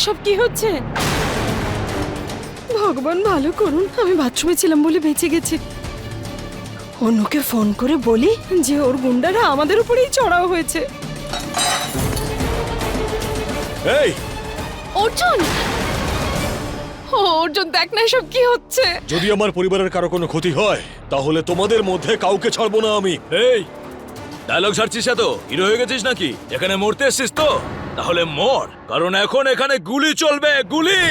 এসব কি হচ্ছে? ভগবান ভালো করুন আমি বাথরুমে ছিলাম বলে বেঁচে গেছি। অন্যকে ফোন করে বলি যে ওর গুন্ডারা আমাদের উপরেই চড়াও হয়েছে। এই! অর্জুন! ও, অর্জুন দেখ না এসব কি হচ্ছে। যদি আমার পরিবারের কারও কোনো ক্ষতি হয় তাহলে তোমাদের মধ্যে কাউকে ছাড়বো না আমি। এই ডায়লগ ছাড়ছিস তো হিরো হয়ে গেছিস নাকি? এখানে মরতে এসছিস তো? তাহলে মর কারণ এখন এখানে গুলি চলবে গুলি!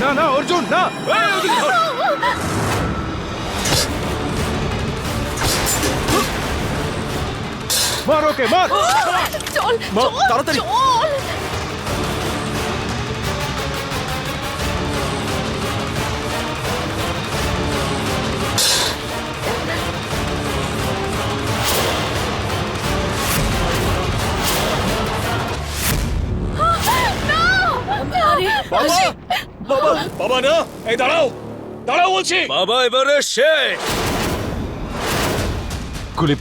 না না অর্জুন না! মার ওকে মার! চল চল, তাড়াতাড়ি। চল! বাবা না এই দাঁড়াও দাঁড়াও বলছি। বাবা এবারে শেষ। গুলি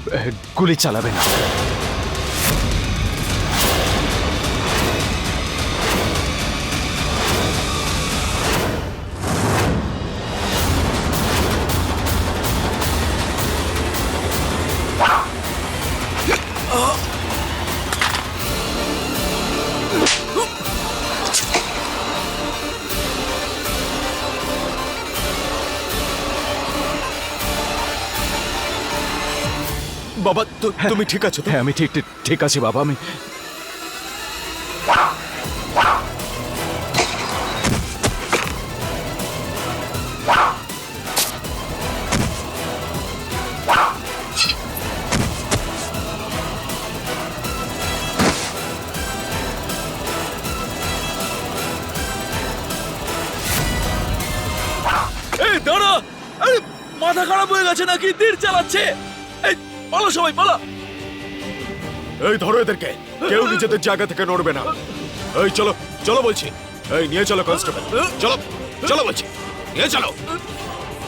গুলি চালাবে না। বাবা তু- তুমি ঠিক আছো হ্যাঁ আমি ঠিক ঠিক- আছি বাবা আমি দাঁড়া! আরে মাথা খারাপ হয়ে গেছে নাকি? তীর চালাচ্ছে! সবাই পালা এই ধরো এদেরকে। কেউ নিজেদের জায়গা থেকে নড়বে না। এই চলো চলো বলছি। এই নিয়ে চলো কনস্টেবল চলো চলো বলছি। নিয়ে চলো।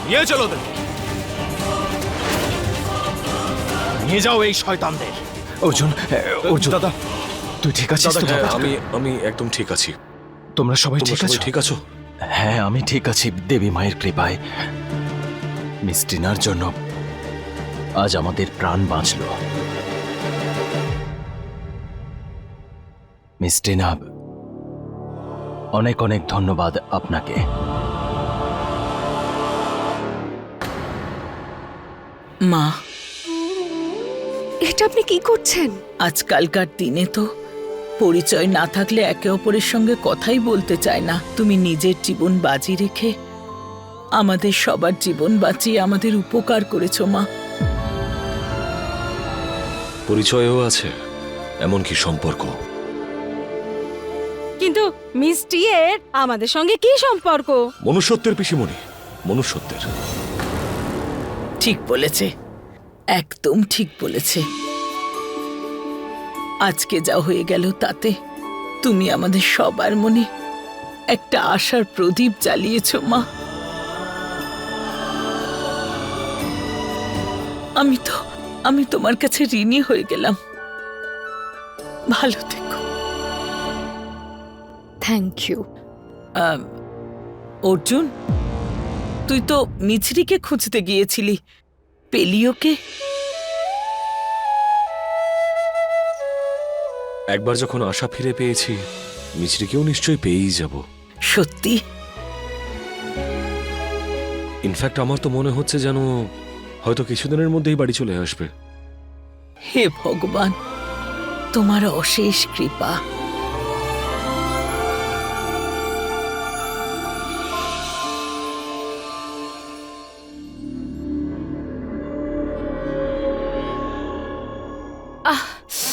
নিয়ে চলো ওদের। নিয়ে যাও এই শয়তানদের। অর্জুন অর্জুন দাদা। তুই ঠিক আছিস? তো বাবা? আমি আমি একদম ঠিক আছি। তোমরা সবাই ঠিক আছো? ঠিক আছো? হ্যাঁ আমি ঠিক আছি দেবী মায়ের কৃপায়। মিস জন্য আজ আমাদের প্রাণ বাঁচল। মিস টিনা অনেক অনেক ধন্যবাদ আপনাকে। মা। এটা আপনি কি করছেন? আজকালকার দিনে তো পরিচয় না থাকলে একে অপরের সঙ্গে কথাই বলতে চায় না। তুমি নিজের জীবন বাজি রেখে আমাদের সবার জীবন বাঁচিয়ে আমাদের উপকার করেছ মা। পরিচয়ও আছে এমনকি সম্পর্ক কিন্তু মিষ্টি এর আমাদের সঙ্গে কি সম্পর্ক? মনুষ্যত্বের পিসিমণি মনুষ্যত্বের। ঠিক বলেছে। একদম ঠিক বলেছে। আজকে যা হয়ে গেল তাতে তুমি আমাদের সবার মনে একটা আশার প্রদীপ জ্বালিয়েছ মা। আমি তো আমি তোমার কাছে ঋণী হয়ে গেলাম। ভালো থেকো। থ্যাংক ইউ অর্জুন তুই তো মিছরিকে খুঁজতে গিয়েছিলি। পেলি ওকে? একবার যখন আশা ফিরে পেয়েছি মিছরিকেও নিশ্চয়ই পেয়েই যাব। সত্যি? ইনফ্যাক্ট আমার তো মনে হচ্ছে যেন হয়তো কিছুদিনের মধ্যেই বাড়ি চলে আসবে। হে ভগবান তোমার অশেষ কৃপা। আমি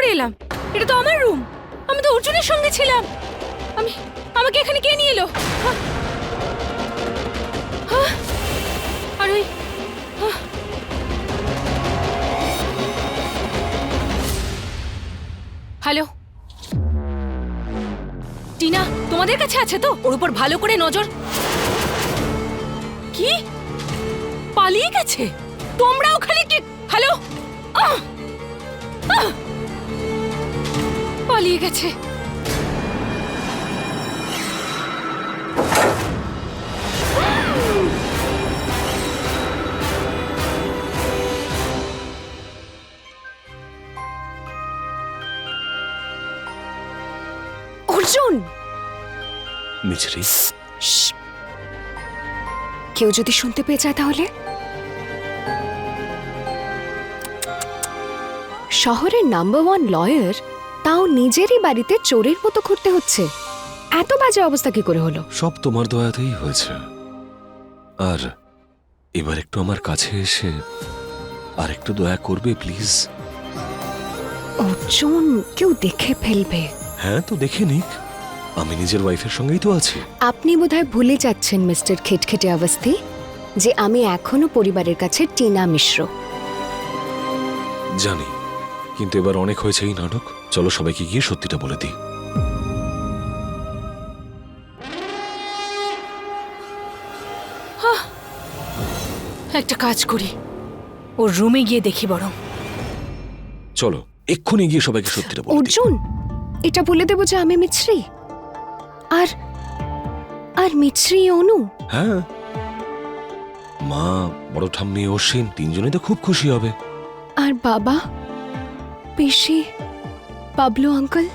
করে এলাম? এটা তো আমার রুম আমি তো অর্জুনের সঙ্গে ছিলাম। আমি, আমাকে এখানে কে নিয়ে এলো? হ্যাঁ। হ্যাঁ। আর ওই হ্যালো টিনা, তোমাদের কাছে আছে তো? ওর উপর ভালো করে নজর। কি? পালিয়ে গেছে? তোমরাও পালিয়ে গেছে। অর্জুন! মিছরি। কেউ যদি শুনতে পেয়ে যায় তাহলে? শহরের নাম্বার ওয়ান লয়ার তাও নিজেরই বাড়িতে চোরের মতো ঘুরতে হচ্ছে। এত বাজে অবস্থা কি করে হলো? সব তোমার দয়াতেই হয়েছে। আর এবার একটু আমার কাছে এসে আর একটু দয়া করবে প্লিজ। অর্জুন কেউ দেখে ফেলবে। হ্যাঁ তো দেখে নিক। আমি নিজের ওয়াইফের সঙ্গেই তো আছি। আপনি বোধহয় ভুলে যাচ্ছেন মিস্টার খিটখিটে অবস্থি যে আমি এখনও পরিবারের কাছে টিনা মিশ্র। জানি। কিন্তু এবার অনেক হয়েছে এই নাটক চলো সবাইকে গিয়ে সত্যিটা বলে দিই। একটা কাজ করি। ওর রুমে গিয়ে দেখি বরং। চলো এক্ষুনি গিয়ে সবাইকে সত্যিটা বলে দিই। অর্জুন এটা বলে দেবো যে আমি মিছরি। আর আর মিছরি অনু। হ্যাঁ। মা বড় ঠাম্মি অশ্বিন তিনজনেই তো খুব খুশি হবে। আর বাবা? পিসি পাবলো আঙ্কল?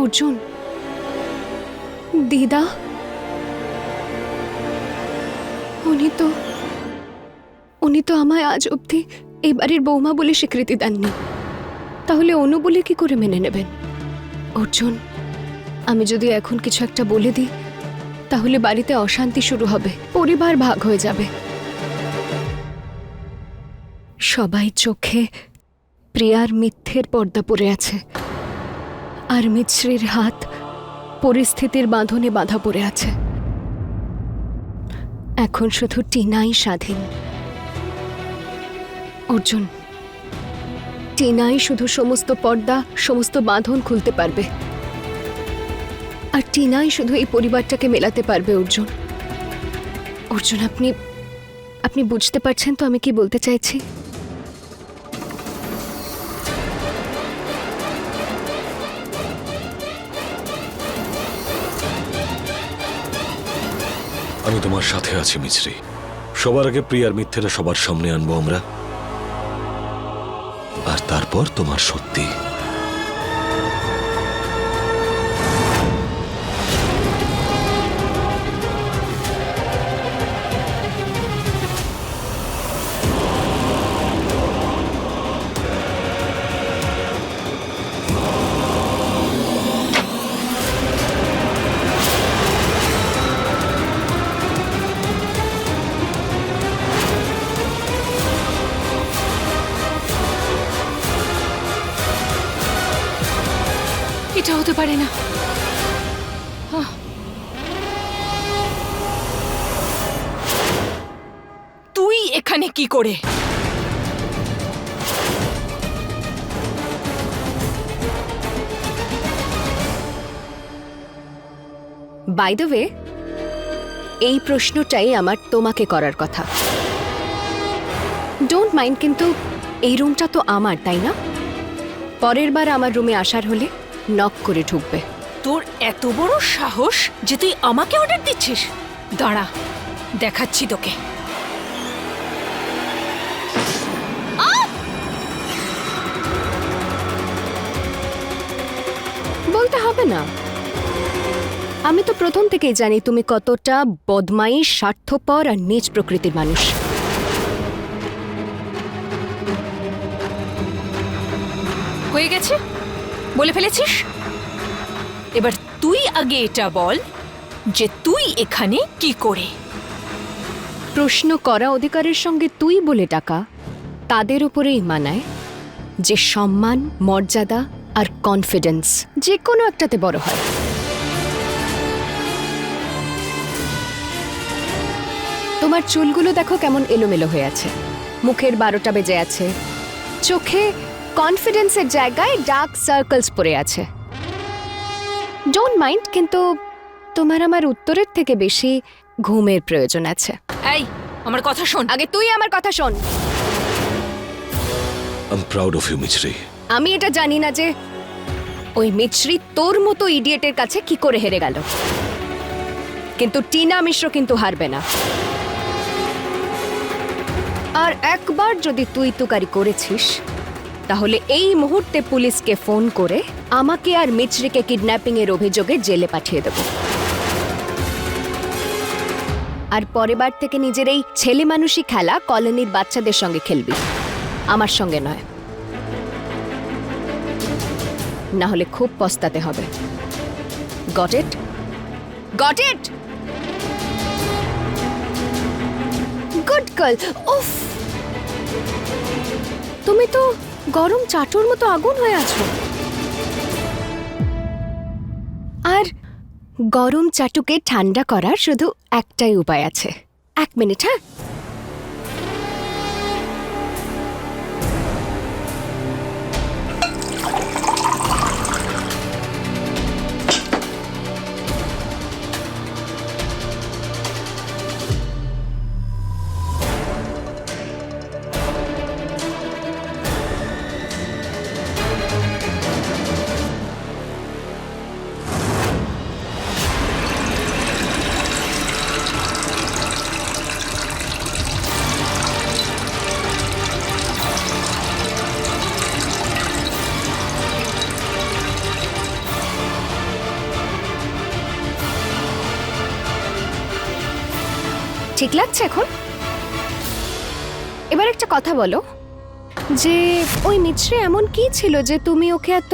অর্জুন? দিদা? উনি তো উনি তো আমায় আজ অবধি এই বাড়ির বৌমা বলে স্বীকৃতি দেননি। তাহলে অনু বলে কি করে মেনে নেবেন? অর্জুন, আমি যদি এখন কিছু একটা বলে দিই, তাহলে বাড়িতে অশান্তি শুরু হবে, পরিবার ভাগ হয়ে যাবে। সবাই চোখে প্রিয়ার মিথ্যের পর্দা পড়ে আছে। আর মিশ্রির হাত পরিস্থিতির বাঁধনে বাঁধা পড়ে আছে। এখন শুধু টিনাই স্বাধীন। অর্জুন, টিনাই শুধু সমস্ত পর্দা, সমস্ত বাঁধন খুলতে পারবে। আর টিনাই শুধু এই পরিবারটাকে মেলাতে পারবে, অর্জুন। অর্জুন, আপনি আপনি বুঝতে পারছেন তো আমি কি বলতে চাইছি? আমি তোমার সাথে আছি, মিছরি। সবার আগে প্রিয়ার মিথ্যেটা সবার সামনে আনব আমরা। আর তারপর তোমার সত্যি। বাই দ্য ওয়ে এই প্রশ্নটাই আমার তোমাকে করার কথা। ডোন্ট মাইন্ড কিন্তু এই রুমটা তো আমার তাই না? পরের বার আমার রুমে আসার হলে নক করে ঢুকবে। তোর এত বড় সাহস যে তুই আমাকে অর্ডার দিচ্ছিস? দাঁড়া দেখাচ্ছি তোকে। বলতে হবে না। আমি তো প্রথম থেকেই জানি তুমি কতটা বদমাই স্বার্থপর আর নিজ প্রকৃতির মানুষ। হয়ে গেছে? বলে ফেলেছিস? এবার তুই আগে এটা বল যে তুই এখানে কি করে? প্রশ্ন করা অধিকারের সঙ্গে তুই বলে টাকা তাদের উপরেই মানায় যে সম্মান মর্যাদা আর কনফিডেন্স যে কোনো একটাতে বড় হয়। তোমার চুলগুলো দেখো কেমন এলোমেলো হয়ে আছে। মুখের বারোটা বেজে আছে। চোখে কনফিডেন্সের জায়গায় ডার্ক সার্কেলস পড়ে আছে। ডোন্ট মাইন্ড কিন্তু তোমার আমার উত্তরের থেকে বেশি ঘুমের প্রয়োজন আছে। এই আমার কথা শোন। আগে তুই আমার কথা শোন। আই প্রাউড অফ ইউ মিছরি আমি এটা জানি না যে ওই মিছরি তোর মতো ইডিয়েটের কাছে কি করে হেরে গেল। কিন্তু টিনা মিশ্র কিন্তু হারবে না। আর একবার যদি তুই তুকারি করেছিস, তাহলে এই মুহূর্তে পুলিশকে ফোন করে আমাকে আর মিচরিকে কিডন্যাপিং এর অভিযোগে জেলে পাঠিয়ে দেব। আর পরের বার থেকে নিজের এই ছেলে মানুষই খেলা কলোনির বাচ্চাদের সঙ্গে খেলবি। আমার সঙ্গে নয়। না হলে খুব পস্তাতে হবে। Got it? Got it? Good উফ! তুমি তো গরম চাটুর মতো আগুন হয়ে আছো। আর গরম চাটুকে ঠান্ডা করার শুধু একটাই উপায় আছে। এক মিনিট হ্যাঁ? ঠিক লাগছে এখন? এবার একটা কথা বলো, যে ওই মিছরে এমন কি ছিল যে তুমি ওকে এত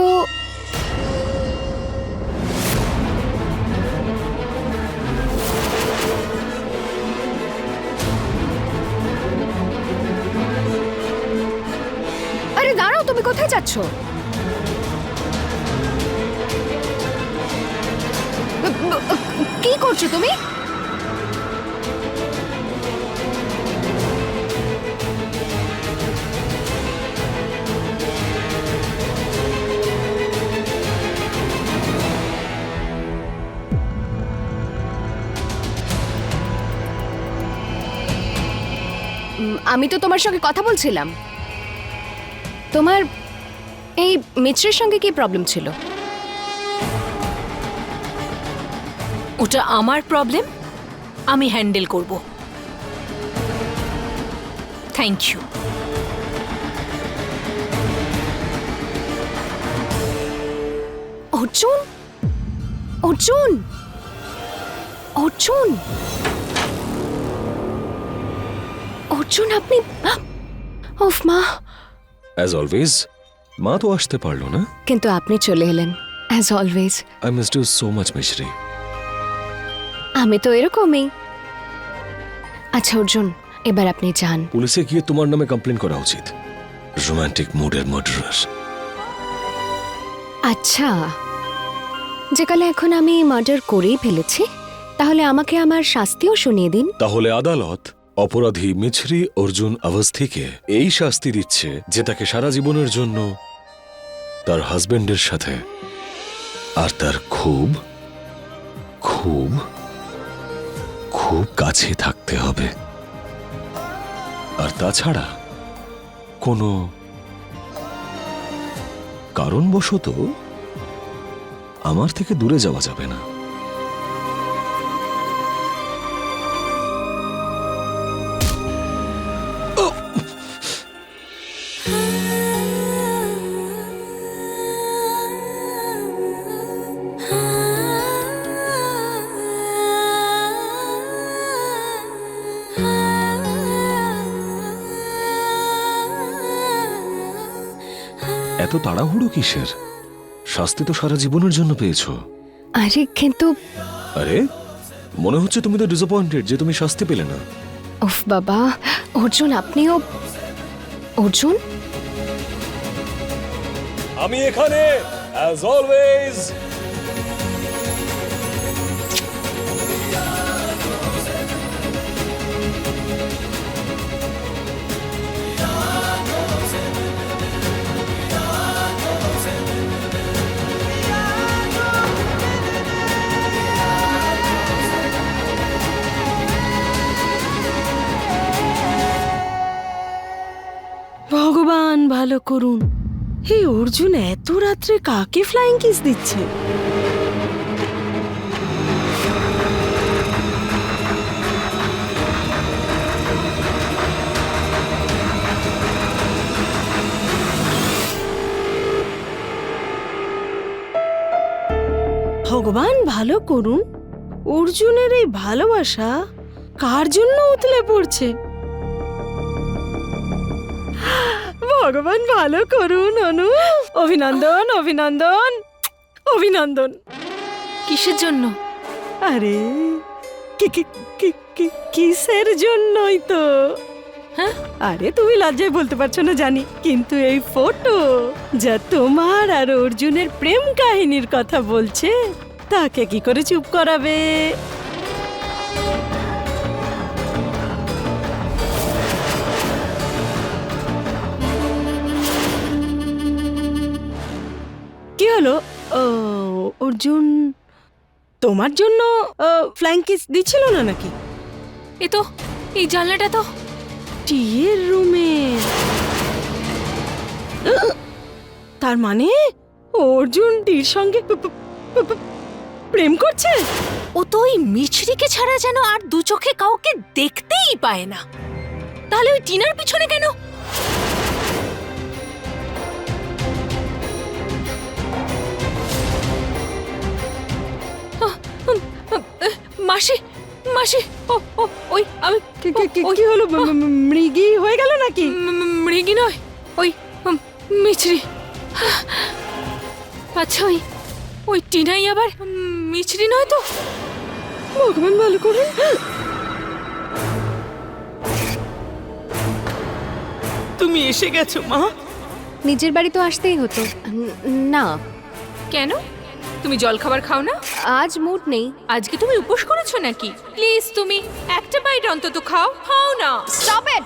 আরে দাঁড়াও, তুমি কোথায় যাচ্ছ? কি করছ তুমি? আমি তো তোমার সঙ্গে কথা বলছিলাম। তোমার এই মিত্রের সঙ্গে কি প্রবলেম ছিল? ওটা আমার প্রবলেম আমি হ্যান্ডেল করব। Thank you Arjun? Arjun? Arjun? Arjun আপনি ওফ মা। অ্যাজ অলওয়েজ মা তো আসতে পারল না। কিন্তু আপনি চলে এলেন as always I miss you so much মিছরি আমি তো এরকমই। আচ্ছা অর্জুন এবার আপনি যান। পুলিশে গিয়ে তোমার নামে কমপ্লেন করা উচিত। রোমান্টিক মুডের মার্ডারার আচ্ছা যে কালে এখন আমি মার্ডার করেই ফেলেছি তাহলে আমাকে আমার শাস্তিও শুনিয়ে দিন। তাহলে আদালত অপরাধী মিছরি অর্জুন অবস্থিকে এই শাস্তি দিচ্ছে যে তাকে সারা জীবনের জন্য তার হাজবেন্ডের সাথে। আর তার খুব খুব খুব কাছে থাকতে হবে। আর তাছাড়া কোনো কারণবশত আমার থেকে দূরে যাওয়া যাবে না। এত তাড়াহুড়ো কিসের? শাস্তি তো সারা জীবনের জন্য পেয়েছ। আরে কিন্তু আরে মনে হচ্ছে তুমি তো ডিসঅ্যাপয়েন্টেড যে তুমি শাস্তি পেলে না। উফ বাবা অর্জুন আপনিও অর্জুন? আমি এখানে অ্যাজ অলওয়েজ ভালো করুন। এই অর্জুন, এত রাত্রে কাকে ফ্লাইং কিস দিচ্ছে? ভগবান, ভালো করুন। অর্জুনের এই ভালোবাসা কার জন্য উতলে পড়ছে? ভগবান ভালো করুন অনু। অভিনন্দন অভিনন্দন অভিনন্দন। কিসের জন্য? আরে কি- কি- কি- কি- কিসের জন্যই তো? হ্যাঁ? আরে তুমি লজ্জায় বলতে পারছ না জানি। কিন্তু এই ফটো যা তোমার আর অর্জুনের প্রেম কাহিনীর কথা বলছে তাকে কি করে চুপ করাবে? হলো ও, অর্জুন তোমার জন্য ফ্ল্যাং কিস দিচ্ছিল না নাকি? এ তো এই জানলাটা তো। টিয়ের রুমে। তার মানে অর্জুন টির সঙ্গে প্রেম করছে? ও তো ওই মিছরিকে ছাড়া যেন আর দু চোখে কাউকে দেখতেই পায় না। তাহলে ওই টিনার পিছনে কেন? মাসি মাসি ও ও ওই আমি কি- কি- কি- কি হলো? ম- ম- মৃগী হয়ে গেল নাকি? মৃগী নয় ওই উম, মিছরি। আচ্ছা ওই ওই টিনাই আবার উম, মিছরি নয় তো? ভগবান ভালো করুন তুমি এসে গেছো মা? নিজের বাড়ি তো আসতেই হতো। না। কেন? তুমি জল খাবার খাও না? আজ মুড নেই। আজকে তুমি উপোস করেছ নাকি? প্লিজ তুমি একটা বাইট অন্তত খাও। খাও না। স্টপ ইট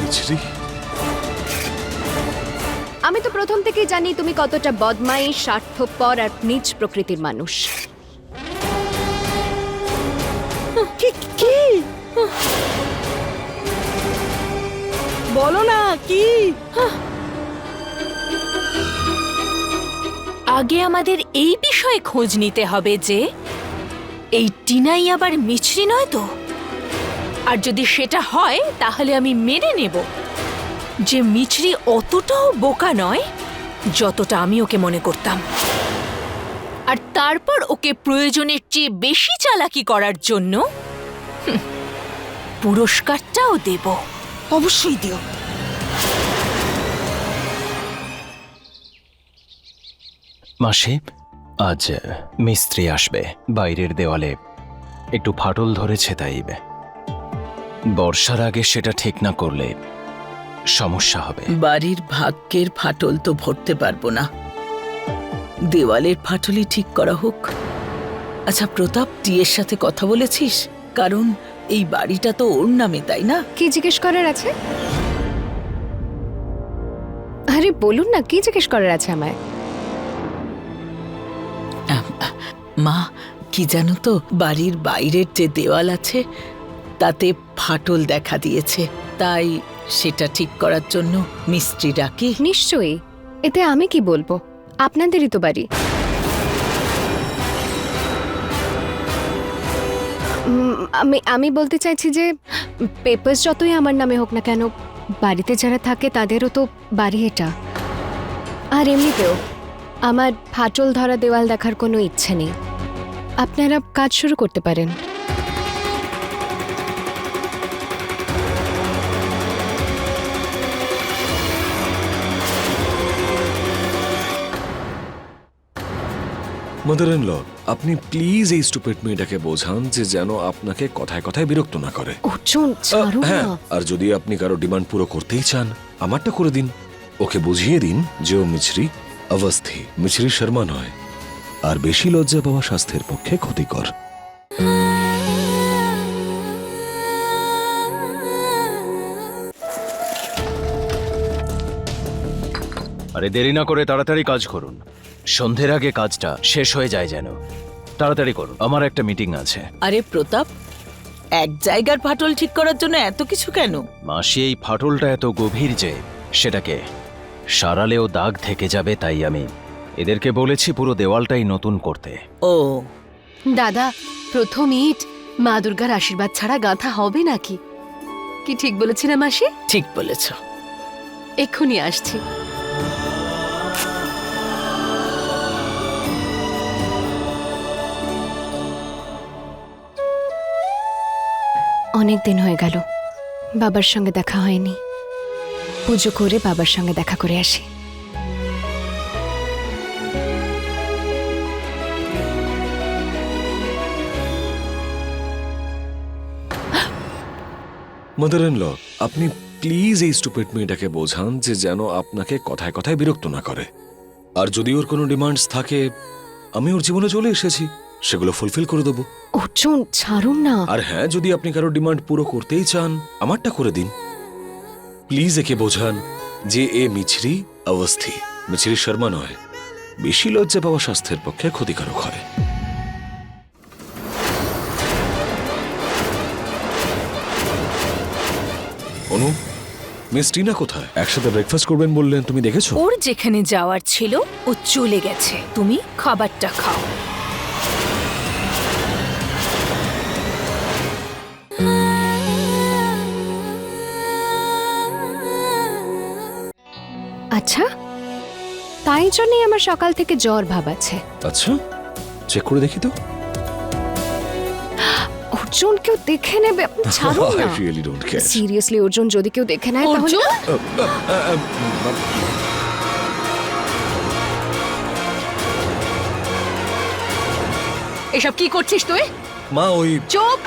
মিছরি। আমি তো প্রথম থেকেই জানি তুমি কতটা বদমাইশ স্বার্থপর আর নিজ প্রকৃতির মানুষ। বলো না, কি? আগে আমাদের এই বিষয়ে খোঁজ নিতে হবে যে, এই টিনাই আবার মিছরি নয় তো? আর যদি সেটা হয়, তাহলে আমি মেনে নেব যে মিছরি অতটাও বোকা নয়, যতটা আমি ওকে মনে করতাম। আর তারপর ওকে প্রয়োজনের চেয়ে বেশি চালাকি করার জন্য পুরস্কারটাও দেব। অবশ্যই দিও। মাসি আজ মিস্ত্রি আসবে বাইরের দেওয়ালে। একটু ফাটল ধরেছে তাই। বর্ষার আগে সেটা ঠিক না করলে সমস্যা হবে। বাড়ির ভাগ্যের ফাটল তো ভরতে পারব না। দেওয়ালের ফাটলই ঠিক করা হোক। আচ্ছা প্রতাপ টিয়ের সাথে কথা বলেছিস? কারণ এই বাড়িটা তো ওর নামে তাই না? কি জিজ্ঞেস করার আছে? আরে বলুন না কি জিজ্ঞেস করার আছে আমায়? মা কি জানো তো বাড়ির বাইরের যে দেওয়াল আছে তাতে ফাটল দেখা দিয়েছে। তাই সেটা ঠিক করার জন্য মিস্ত্রি ডাকি। নিশ্চয়ই। এতে আমি কি বলব? আপনাদেরই তো বাড়ি। আমি আমি বলতে চাইছি যে পেপার্স যতই আমার নামে হোক না কেন, বাড়িতে যারা থাকে তাদেরও তো বাড়ি এটা। আর এমনিতেও আমার ফাটল ধরা দেওয়াল দেখার কোনো ইচ্ছে নেই। আপনারা কাজ শুরু করতে পারেন। মাদার ইন ল আপনি প্লিজ এই স্টুপেট মেয়েটাকে বোঝান যে যেন আপনাকে কথায় কথায় বিরক্ত না করে। অর্জুন ছাড়ো হ্যাঁ না। আর যদি আপনি কারও ডিমান্ড পুরো করতেই চান আমারটা করে দিন। ওকে বুঝিয়ে দিন যে ও মিছরি অবস্থি মিছরি শর্মা নয়। আর বেশি লজ্জা পাওয়া স্বাস্থ্যের পক্ষে ক্ষতিকর। আরে দেরি না করে তাড়াতাড়ি কাজ করুন। সন্ধ্যের আগে কাজটা শেষ হয়ে যায় যেন। তাড়াতাড়ি করুন আমার একটা মিটিং আছে। আরে প্রতাপ এক জায়গার ফাটল ঠিক করার জন্য এত কিছু কেন? মাসি এই ফাটলটা এত গভীর যে সেটাকে সারালেও দাগ থেকে যাবে তাই আমি এদেরকে বলেছি পুরো দেওয়ালটাই নতুন করতে। ও। দাদা প্রথম ইট মা দুর্গার আশীর্বাদ ছাড়া গাঁথা হবে নাকি? কি ঠিক বলেছি না মাসি? ঠিক বলেছ। এক্ষুনি আসছি। অনেক দিন হয়ে গেল। বাবার সঙ্গে দেখা হয়নি। পুজো করে বাবার সঙ্গে দেখা করে আসি। মাদার ইন ল আপনি প্লিজ এই স্টুপেট মেয়েটাকে বোঝান যে যেন আপনাকে কথায় কথায় বিরক্ত না করে। আর যদি ওর কোনো ডিমান্ডস থাকে, আমি ওর জীবনে চলে এসেছি। সেগুলো ফুলফিল করে দেবো। অর্জুন ছাড়ুন না। আর হ্যাঁ যদি আপনি কারও ডিমান্ড পুরো করতেই চান আমারটা করে দিন। প্লিজ একে বোঝান যে এ মিছরি অবস্থি। মিছরি শর্মা নয় বেশি লজ্জা পাওয়া স্বাস্থ্যের পক্ষে ক্ষতিকারক হয়। অনু মিস টিনা কোথায়? একসাথে ব্রেকফাস্ট করবেন বললেন তুমি দেখেছ? ওর যেখানে যাওয়ার ছিল ও চলে গেছে। তুমি খাবারটা খাও। আচ্ছা তাই জন্যই আমার সকাল থেকে জ্বর ভাব আছে। আচ্ছা চেক করে দেখি তো। অর্জুন কেউ দেখে নেবে আপনি ছাড়ুন আই না। Really don't care seriously Arjun যদি কেউ দেখে নেয় তাহলে অর্জুন এসব কি করছিস তুই? মা ওই চুপ!